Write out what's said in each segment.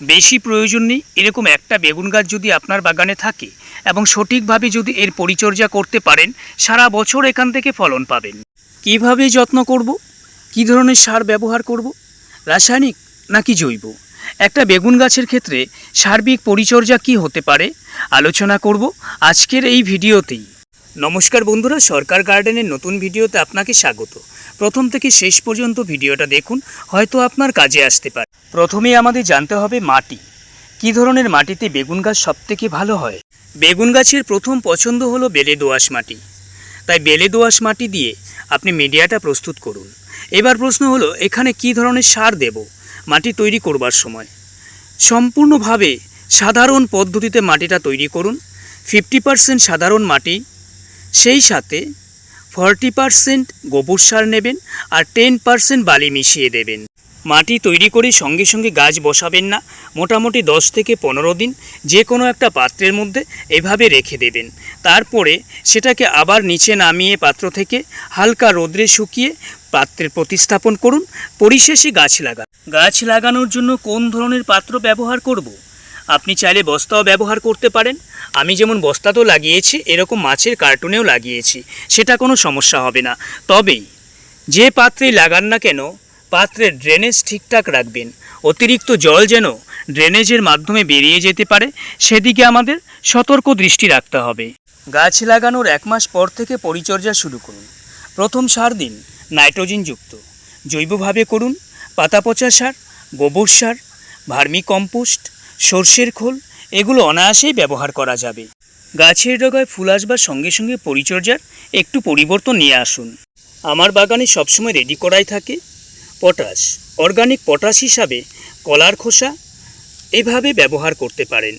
বেশি প্রয়োজন নেই। এরকম একটা বেগুন গাছ যদি আপনার বাগানে থাকে এবং সঠিকভাবে যদি এর পরিচর্যা করতে পারেন, সারা বছর এখান থেকে ফলন পাবেন। কীভাবে যত্ন করব? কি ধরনের সার ব্যবহার করব? রাসায়নিক নাকি জৈব? একটা বেগুন গাছের ক্ষেত্রে সার্বিক পরিচর্যা কি হতে পারে? আলোচনা করব আজকের এই ভিডিওতেই। নমস্কার বন্ধুরা, সরকার গার্ডেনের নতুন ভিডিওতে আপনাকে স্বাগত। প্রথম থেকে শেষ পর্যন্ত ভিডিওটা দেখুন, হয়তো আপনার কাজে আসতে পারে। প্রথমেই আমাদের জানতে হবে মাটি। কী ধরনের মাটিতে বেগুন গাছ সবথেকে ভালো হয়? বেগুন গাছের প্রথম পছন্দ হলো বেলে দোআঁশ মাটি। তাই বেলে দোআঁশ মাটি দিয়ে আপনি মিডিয়াটা প্রস্তুত করুন। এবার প্রশ্ন হলো, এখানে কী ধরনের সার দেব মাটি তৈরি করবার সময়? সম্পূর্ণভাবে সাধারণ পদ্ধতিতে মাটিটা তৈরি করুন। ফিফটি পার্সেন্ট সাধারণ মাটি সেই সাথে ফর্টি পার্সেন্ট গোবর সার নেবেন আর টেন পার্সেন্ট বালি মিশিয়ে দেবেন। মাটি তৈরি করে সঙ্গে সঙ্গে গাছ বসাবেন না, মোটামুটি দশ থেকে পনেরো দিন যে কোনো একটা পাত্রের মধ্যে এভাবে রেখে দেবেন। তারপরে সেটাকে আবার নিচে নামিয়ে পাত্র থেকে হালকা রোদ্রে শুকিয়ে পাত্রের প্রতিস্থাপন করুন, পরিশেষে গাছ লাগান। গাছ লাগানোর জন্য কোন ধরনের পাত্র ব্যবহার করব? আপনি চাইলে বস্তাও ব্যবহার করতে পারেন। আমি যেমন বস্তাতেও লাগিয়েছি, এরকম মাছের কার্টুনেও লাগিয়েছি। সেটা কোনো সমস্যা হবে না। তবেই যে পাত্রেই লাগান না কেন, পাত্রের ড্রেনেজ ঠিকঠাক রাখবেন। অতিরিক্ত জল যেন ড্রেনেজের মাধ্যমে বেরিয়ে যেতে পারে, সেদিকে আমাদের সতর্ক দৃষ্টি রাখতে হবে। গাছ লাগানোর এক মাস পর থেকে পরিচর্যা শুরু করুন। প্রথম সার দিন নাইট্রোজেনযুক্ত জৈবভাবে করুন। পাতা পচা সার, গোবর সার ভার্মি কম্পোস্ট সর্ষের খোল, এগুলো অনায়াসেই ব্যবহার করা যাবে। গাছের ডগায় ফুল আসবার সঙ্গে সঙ্গে পরিচর্যার একটু পরিবর্তন নিয়ে আসুন। আমার বাগানে সবসময় রেডি করাই থাকে। পটাশ, অর্গানিক পটাশ হিসাবে কলার খোসা এভাবে ব্যবহার করতে পারেন।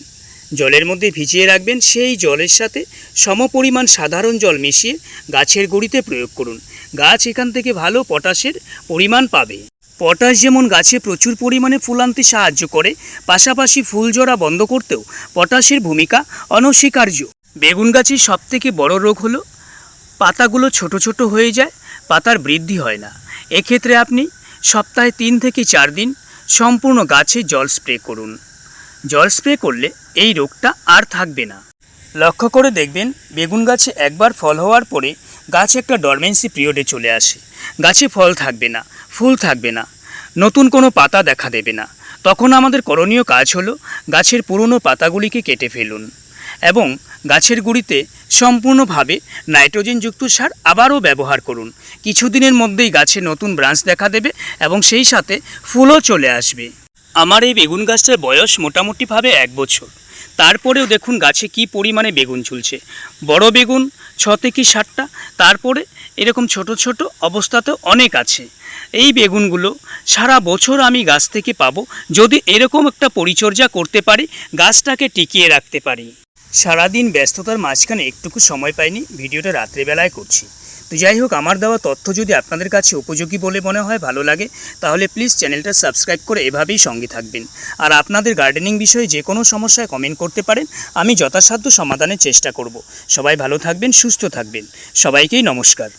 জলের মধ্যে ভিজিয়ে রাখবেন, সেই জলের সাথে সমপরিমাণ সাধারণ জল মিশিয়ে গাছের গুঁড়িতে প্রয়োগ করুন। গাছ এখান থেকে ভালো পটাশের পরিমাণ পাবে। পটাশ যেমন গাছে প্রচুর পরিমাণে ফুল আনতে সাহায্য করে, পাশাপাশি ফুল জড়া বন্ধ করতেও পটাশের ভূমিকা অনস্বীকার্য। বেগুন গাছের সবথেকে বড় রোগ হলো, পাতাগুলো ছোট ছোট হয়ে যায়, পাতার বৃদ্ধি হয় না। এক্ষেত্রে আপনি সপ্তাহে তিন থেকে চার দিন সম্পূর্ণ গাছে জল স্প্রে করুন। জল স্প্রে করলে এই রোগটা আর থাকবে না। লক্ষ্য করে দেখবেন, বেগুন গাছে একবার ফল হওয়ার পরে গাছ একটা ডরমেন্সি পিরিয়ডে চলে আসে। গাছে ফল থাকবে না, ফুল থাকবে না, নতুন কোনো পাতা দেখা দেবে না। তখন আমাদের করণীয় কাজ হলো গাছের পুরনো পাতাগুলিকে কেটে ফেলুন এবং গাছের গুঁড়িতে সম্পূর্ণভাবে নাইট্রোজেনযুক্ত সার আবারও ব্যবহার করুন। কিছুদিনের মধ্যেই গাছে নতুন ব্রাঞ্চ দেখা দেবে এবং সেই সাথে ফুলও চলে আসবে। আমার এই বেগুন গাছটার বয়স মোটামুটিভাবে এক বছর। তারপরেও দেখুন গাছে কি পরিমাণে বেগুন ঝুলছে। বড় বেগুন ছ থেকে ষাটটা তারপরে এরকম ছোট ছোট অবস্থাতেও অনেক আছে। এই বেগুনগুলো সারা বছর আমি গাছ থেকে পাবো, যদি এরকম একটা পরিচর্যা করতে পারি, গাছটাকে টিকিয়ে রাখতে পারি। সারাদিন ব্যস্ততার মাঝখানে একটুকু সময় পাইনি, ভিডিওটা রাত্রেবেলায় করছি। তো যাই হোক, আমার দেওয়া তথ্য যদি আপনাদের কাছে উপযোগী বলে মনে হয়, ভালো লাগে, তাহলে প্লিজ চ্যানেলটা সাবস্ক্রাইব করে এভাবেই সঙ্গে থাকবেন। আর আপনাদের গার্ডেনিং বিষয়ে যে কোনো সমস্যায় কমেন্ট করতে পারেন, আমি যথাসাধ্য সমাধানের চেষ্টা করব। সবাই ভালো থাকবেন, সুস্থ থাকবেন। সবাইকেই নমস্কার।